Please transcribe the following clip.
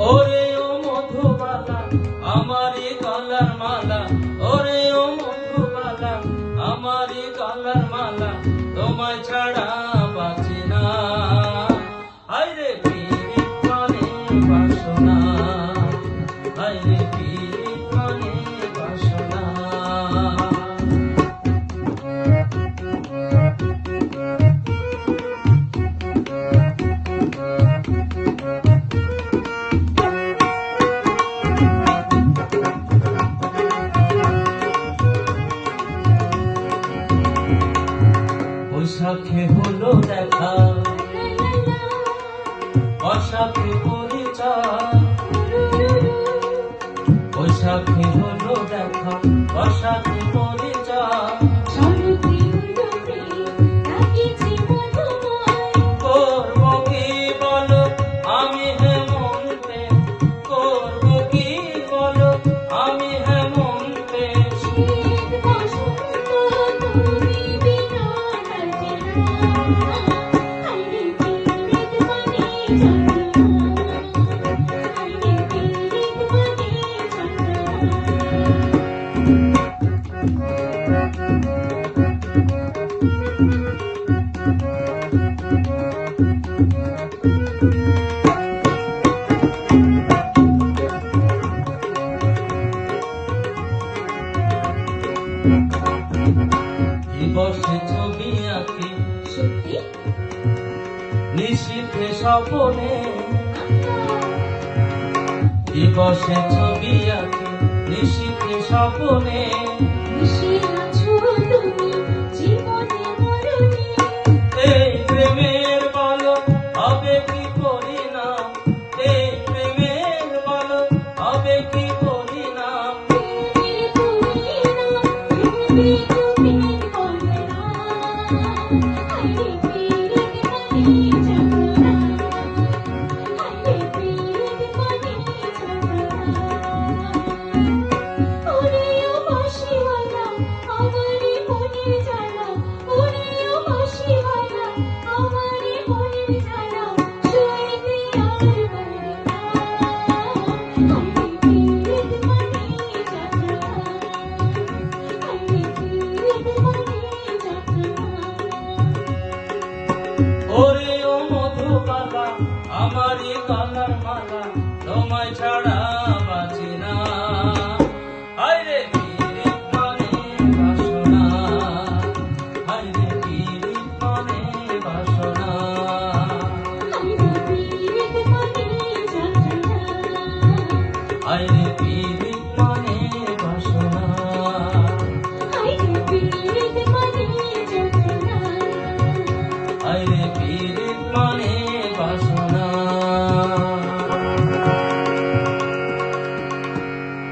ওরে ও মধুবালা আমারে গলার মালা। ওরে ও মধুবালা আমারে গলার মালা তোমায় ছাড়া বৈশাখে হলো দেখা। বর্ষাকে পরিচয়। বৈশাখে হলো দিবসে ছবি আঁকি। নিশীথে স্বপনে দিবসে ছবি আঁকি। নিশীথে স্বপনে আমারই গলার মালা তোমায় ছাড়া money.